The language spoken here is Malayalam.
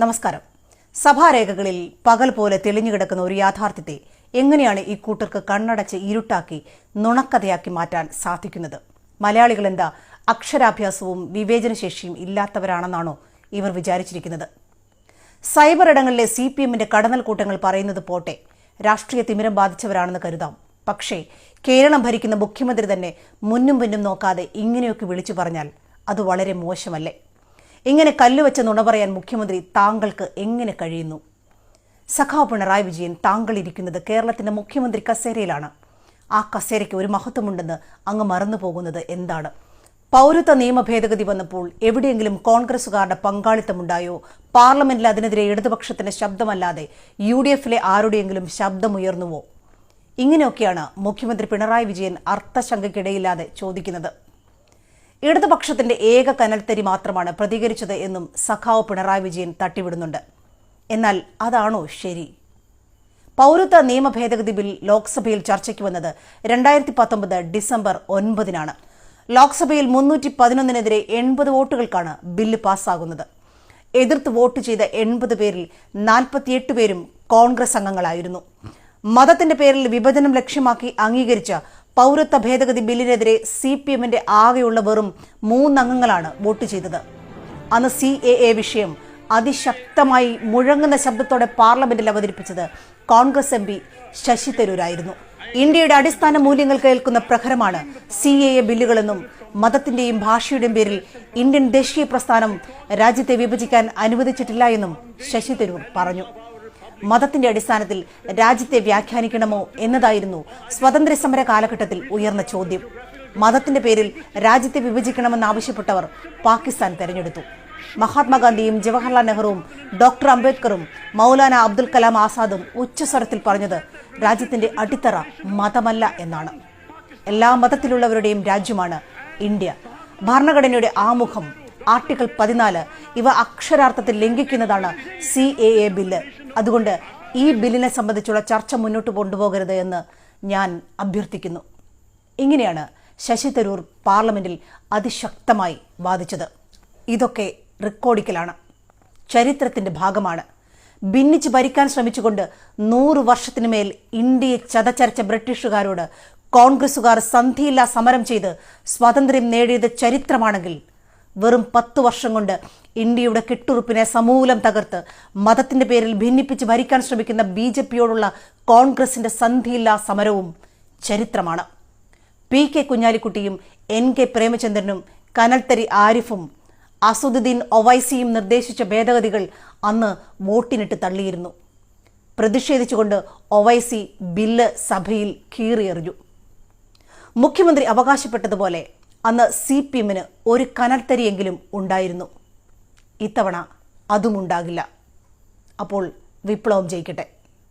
നമസ്കാരം. സഭാരേഖകളിൽ പകൽ പോലെ തെളിഞ്ഞു കിടക്കുന്ന ഒരു യാഥാർത്ഥ്യത്തെ എങ്ങനെയാണ് ഈ കൂട്ടർക്ക് കണ്ണടച്ച് ഇരുട്ടാക്കി നുണക്കഥയാക്കി മാറ്റാൻ സാധിക്കുന്നത്? മലയാളികൾ എന്താ അക്ഷരാഭ്യാസവും വിവേചനശേഷിയും ഇല്ലാത്തവരാണെന്നാണോ ഇവർ വിചാരിച്ചിരിക്കുന്നത്? സൈബർ ഇടങ്ങളിലെ സി പി എമ്മിന്റെ കടന്നൽ കൂട്ടങ്ങൾ പറയുന്നത് പോട്ടെ രാഷ്ട്രീയ തിമിരം ബാധിച്ചവരാണെന്ന് കരുതാം. പക്ഷേ കേരളം ഭരിക്കുന്ന മുഖ്യമന്ത്രി തന്നെ മുന്നും പിന്നും നോക്കാതെ ഇങ്ങനെയൊക്കെ വിളിച്ചു പറഞ്ഞാൽ അത് വളരെ മോശമല്ലേ? ഇങ്ങനെ കല്ലുവെച്ച നുണ പറയാൻ മുഖ്യമന്ത്രി താങ്കൾക്ക് എങ്ങനെ കഴിയുന്നു? സഖാവ് പിണറായി വിജയൻ താങ്കൾ ഇരിക്കുന്നത് കേരളത്തിന്റെ മുഖ്യമന്ത്രി കസേരയിലാണ്. ആ കസേരയ്ക്ക് ഒരു മഹത്വമുണ്ടെന്ന് അങ്ങ് മറന്നു പോകുന്നത് എന്താണ്? പൗരത്വ നിയമ ഭേദഗതി വന്നപ്പോൾ എവിടെയെങ്കിലും കോൺഗ്രസുകാരുടെ പങ്കാളിത്തമുണ്ടായോ? പാർലമെന്റിൽ അതിനെതിരെ ഇടതുപക്ഷത്തിന്റെ ശബ്ദമല്ലാതെ യു ഡി എഫിലെ ആരുടെയെങ്കിലും ശബ്ദമുയർന്നുവോ? ഇങ്ങനെയൊക്കെയാണ് മുഖ്യമന്ത്രി പിണറായി വിജയൻ അർത്ഥശങ്കയ്ക്കിടയില്ലാതെ ചോദിക്കുന്നത്. ഇടതുപക്ഷത്തിന്റെ ഏക കനൽത്തരി മാത്രമാണ് പ്രതികരിച്ചത് എന്നും സഖാവ് പിണറായി വിജയൻ തട്ടിവിടുന്നുണ്ട്. എന്നാൽ അതാണോ ശരി? പൗരത്വ നിയമ ഭേദഗതി ബിൽ ലോക്സഭയിൽ ചർച്ചയ്ക്ക് വന്നത് രണ്ടായിരത്തി പത്തൊമ്പത് ഡിസംബർ ഒൻപതിനാണ്. ലോക്സഭയിൽ മുന്നൂറ്റി പതിനൊന്നിനെതിരെ എൺപത് വോട്ടുകൾക്കാണ് ബില്ല് പാസ്സാകുന്നത്. എതിർത്ത് വോട്ട് ചെയ്ത എൺപത് പേരിൽ നാൽപ്പത്തിയെട്ട് പേരും കോൺഗ്രസ് അംഗങ്ങളായിരുന്നു. മതത്തിന്റെ പേരിൽ വിഭജനം ലക്ഷ്യമാക്കി അംഗീകരിച്ച പൗരത്വ ഭേദഗതി ബില്ലിനെതിരെ സി പി എമ്മിന്റെ ആകെയുള്ള വെറും മൂന്നംഗങ്ങളാണ് വോട്ട് ചെയ്തത്. അന്ന് സി എ എ വിഷയം അതിശക്തമായി മുഴങ്ങുന്ന ശബ്ദത്തോടെ പാർലമെന്റിൽ അവതരിപ്പിച്ചത് കോൺഗ്രസ് എം പി ശശി തരൂരായിരുന്നു. ഇന്ത്യയുടെ അടിസ്ഥാന മൂല്യങ്ങൾ കേൾക്കുന്ന പ്രഹരമാണ് സി എ എ ബില്ലുകളെന്നും മതത്തിന്റെയും ഭാഷയുടെയും പേരിൽ ഇന്ത്യൻ ദേശീയ പ്രസ്ഥാനം രാജ്യത്തെ വിഭജിക്കാൻ അനുവദിച്ചിട്ടില്ല എന്നും ശശി തരൂർ പറഞ്ഞു. മതത്തിന്റെ അടിസ്ഥാനത്തിൽ രാജ്യത്തെ വ്യാഖ്യാനിക്കണമോ എന്നതായിരുന്നു സ്വാതന്ത്ര്യ സമര കാലഘട്ടത്തിൽ ഉയർന്ന ചോദ്യം. മതത്തിന്റെ പേരിൽ രാജ്യത്തെ വിഭജിക്കണമെന്നാവശ്യപ്പെട്ടവർ പാകിസ്ഥാൻ തെരഞ്ഞെടുത്തു. മഹാത്മാഗാന്ധിയും ജവഹർലാൽ നെഹ്റുവും ഡോക്ടർ അംബേദ്കറും മൗലാന അബ്ദുൽ കലാം ആസാദും ഉച്ചസ്വരത്തിൽ പറഞ്ഞത് രാജ്യത്തിന്റെ അടിത്തറ മതമല്ല എന്നാണ്. എല്ലാ മതത്തിലുള്ളവരുടെയും രാജ്യമാണ് ഇന്ത്യ. ഭരണഘടനയുടെ ആമുഖം ആർട്ടിക്കിൾ പതിനാല് ഇവ അക്ഷരാർത്ഥത്തിൽ ലംഘിക്കുന്നതാണ് സി എ എ ബില്ല്. അതുകൊണ്ട് ഈ ബില്ലിനെ സംബന്ധിച്ചുള്ള ചർച്ച മുന്നോട്ട് കൊണ്ടുപോകരുത് എന്ന് ഞാൻ അഭ്യർത്ഥിക്കുന്നു. ഇങ്ങനെയാണ് ശശി തരൂർ പാർലമെന്റിൽ അതിശക്തമായി വാദിച്ചത്. ഇതൊക്കെ റെക്കോർഡിക്കലാണ്. ചരിത്രത്തിന്റെ ഭാഗമാണ്. ഭിന്നിച്ച് ഭരിക്കാൻ ശ്രമിച്ചുകൊണ്ട് നൂറു വർഷത്തിനു മേൽ ഇന്ത്യയെ ചതച്ചരച്ച ബ്രിട്ടീഷുകാരോട് കോൺഗ്രസുകാർ സന്ധിയില്ലാ സമരം ചെയ്ത് സ്വാതന്ത്ര്യം നേടിയത് ചരിത്രമാണെങ്കിൽ വെറും പത്തു വർഷം കൊണ്ട് ഇന്ത്യയുടെ കെട്ടുറുപ്പിനെ സമൂലം തകർത്ത് മതത്തിന്റെ പേരിൽ ഭിന്നിപ്പിച്ച് ഭരിക്കാൻ ശ്രമിക്കുന്ന ബി ജെ പിയോടുള്ള കോൺഗ്രസിന്റെ സന്ധിയില്ലാ സമരവും ചരിത്രമാണ്. പി കെ കുഞ്ഞാലിക്കുട്ടിയും എൻ കെ പ്രേമചന്ദ്രനും കനൽത്തരി ആരിഫും അസുദ്ദീൻ ഒവൈസിയും നിർദ്ദേശിച്ച ഭേദഗതികൾ അന്ന് വോട്ടിനിട്ട് തള്ളിയിരുന്നു. പ്രതിഷേധിച്ചുകൊണ്ട് ഒവൈസി ബില്ല് സഭയിൽ കീറിയെറിഞ്ഞു. മുഖ്യമന്ത്രി അവകാശപ്പെട്ടതുപോലെ അന്ന് സി പി എമ്മിന് ഒരു കനൽത്തരിയെങ്കിലും ഉണ്ടായിരുന്നു. ഇത്തവണ അതുമുണ്ടാകില്ല. അപ്പോൾ വിപ്ലവം ജയിക്കട്ടെ.